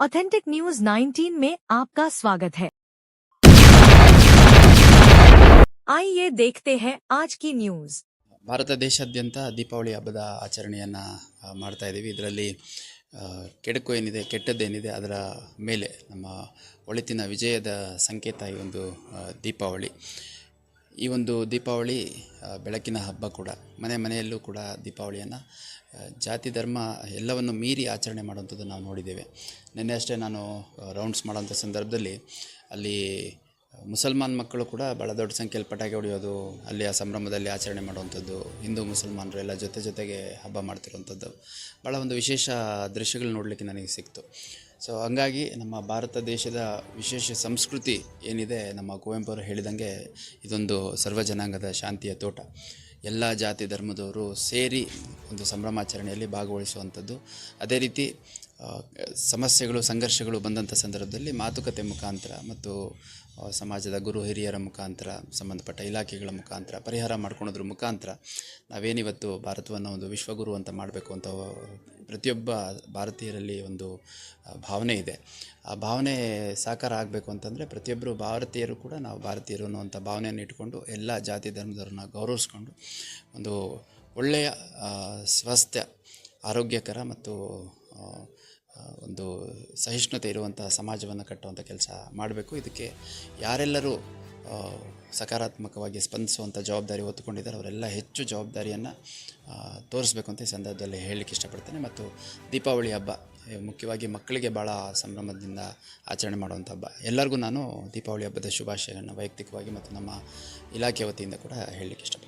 Authentic news 19 में आपका स्वागत है आइए देखते हैं आज की न्यूज ಭಾರತ ದೇಶಾದ್ಯಂತ ದೀಪಾವಳಿ ಹಬ್ಬದ ಆಚರಣೆಯನ್ನು ಮಾಡ್ತಾ ಇದ್ದೀವಿ ಇದರಲ್ಲಿ ಆ, ಕೆಡುಕು ಏನಿದೆ ಕೆಟ್ಟದ್ದೇನಿದೆ ಅದರ ಮೇಲೆ ನಮ್ಮ ಒಳಿತಿನ ವಿಜಯದ ಸಂಕೇತ ಈ ಒಂದು ಆ, ದೀಪಾವಳಿ ಈ ಒಂದು ದೀಪಾವಳಿ ಬೆಳಕಿನ ಹಬ್ಬ ಕೂಡ, ಮನೆ ಮನೆಯಲ್ಲೂ ಕೂಡ ದೀಪಾವಳಿಯನ್ನು ಜಾತಿ, ಧರ್ಮ ಎಲ್ಲವನ್ನು ಮೀರಿ ಆಚರಣೆ ಮಾಡುವಂಥದ್ದು ನಾವು ನೋಡಿದ್ದೇವೆ. ನಿನ್ನೆ ಅಷ್ಟೇ ನಾನು ರೌಂಡ್ಸ್ ಮಾಡೋಂಥ ಸಂದರ್ಭದಲ್ಲಿ ಅಲ್ಲಿ ಮುಸಲ್ಮಾನ್ ಮಕ್ಕಳು ಕೂಡ ಭಾಳ ದೊಡ್ಡ ಸಂಖ್ಯೆಯಲ್ಲಿ ಪಟಾಕಿ ಹೊಡೆಯೋದು ಅಲ್ಲಿ ಆ ಸಂಭ್ರಮದಲ್ಲಿ ಆಚರಣೆ ಮಾಡುವಂಥದ್ದು, ಹಿಂದೂ ಮುಸಲ್ಮಾನರು ಎಲ್ಲ ಜೊತೆ ಜೊತೆಗೆ ಹಬ್ಬ ಮಾಡ್ತಿರುವಂಥದ್ದು ಭಾಳ ಒಂದು ವಿಶೇಷ ದೃಶ್ಯಗಳು ನೋಡಲಿಕ್ಕೆ ನನಗೆ ಸಿಕ್ತು. ಸೊ ಹಂಗಾಗಿ ನಮ್ಮ ಭಾರತ ದೇಶದ ವಿಶೇಷ ಸಂಸ್ಕೃತಿ ಏನಿದೆ, ನಮ್ಮ ಕುವೆಂಪು ಅವರು ಹೇಳಿದಂಗೆ ಇದೊಂದು ಸರ್ವ ಜನಾಂಗದ ಶಾಂತಿಯ ತೋಟ. ಎಲ್ಲ ಜಾತಿ ಧರ್ಮದವರು ಸೇರಿ ಒಂದು ಸಂಭ್ರಮಾಚರಣೆಯಲ್ಲಿ ಭಾಗವಹಿಸುವಂಥದ್ದು. ಅದೇ ರೀತಿ ಸಮಸ್ಯೆಗಳು, ಸಂಘರ್ಷಗಳು ಬಂದಂಥ ಸಂದರ್ಭದಲ್ಲಿ ಮಾತುಕತೆ ಮುಖಾಂತರ ಮತ್ತು ಸಮಾಜದ ಗುರು ಹಿರಿಯರ ಮುಖಾಂತರ, ಸಂಬಂಧಪಟ್ಟ ಇಲಾಖೆಗಳ ಮುಖಾಂತರ, ಪರಿಹಾರ ಮಾಡ್ಕೊಳೋದ್ರ ಮುಖಾಂತರ ನಾವೇನಿವತ್ತು ಭಾರತವನ್ನು ಒಂದು ವಿಶ್ವಗುರು ಅಂತ ಮಾಡಬೇಕು ಅಂತ ಪ್ರತಿಯೊಬ್ಬ ಭಾರತೀಯರಲ್ಲಿ ಒಂದು ಭಾವನೆ ಇದೆ. ಆ ಭಾವನೆ ಸಾಕಾರ ಆಗಬೇಕು ಅಂತಂದರೆ ಪ್ರತಿಯೊಬ್ಬರು ಭಾರತೀಯರು ಕೂಡ ನಾವು ಭಾರತೀಯರು ಅನ್ನುವಂಥ ಭಾವನೆಯನ್ನು ಇಟ್ಕೊಂಡು ಎಲ್ಲ ಜಾತಿ ಧರ್ಮದವ್ರನ್ನ ಗೌರವಿಸ್ಕೊಂಡು ಒಂದು ಒಳ್ಳೆಯ ಸ್ವಾಸ್ಥ್ಯ ಸ್ವಸ್ಥ ಆರೋಗ್ಯಕರ ಮತ್ತು ಒಂದು ಸಹಿಷ್ಣುತೆ ಇರುವಂಥ ಸಮಾಜವನ್ನು ಕಟ್ಟುವಂಥ ಕೆಲಸ ಮಾಡಬೇಕು. ಇದಕ್ಕೆ ಯಾರೆಲ್ಲರೂ ಸಕಾರಾತ್ಮಕವಾಗಿ ಸ್ಪಂದಿಸುವಂಥ ಜವಾಬ್ದಾರಿ ಹೊತ್ತುಕೊಂಡಿದ್ದಾರೆ. ಅವರೆಲ್ಲ ಹೆಚ್ಚು ಜವಾಬ್ದಾರಿಯನ್ನು ತೋರಿಸ್ಬೇಕು ಅಂತ ಈ ಸಂದರ್ಭದಲ್ಲಿ ಹೇಳಲಿಕ್ಕೆ ಇಷ್ಟಪಡ್ತೇನೆ. ಮತ್ತು ದೀಪಾವಳಿ ಹಬ್ಬ ಮುಖ್ಯವಾಗಿ ಮಕ್ಕಳಿಗೆ ಭಾಳ ಸಂಭ್ರಮದಿಂದ ಆಚರಣೆ ಮಾಡುವಂಥ ಹಬ್ಬ. ಎಲ್ಲರಿಗೂ ನಾನು ದೀಪಾವಳಿ ಹಬ್ಬದ ಶುಭಾಶಯಗಳನ್ನು ವೈಯಕ್ತಿಕವಾಗಿ ಮತ್ತು ನಮ್ಮ ಇಲಾಖೆ ವತಿಯಿಂದ ಕೂಡ ಹೇಳಲಿಕ್ಕೆ ಇಷ್ಟಪಡ್ತೀನಿ.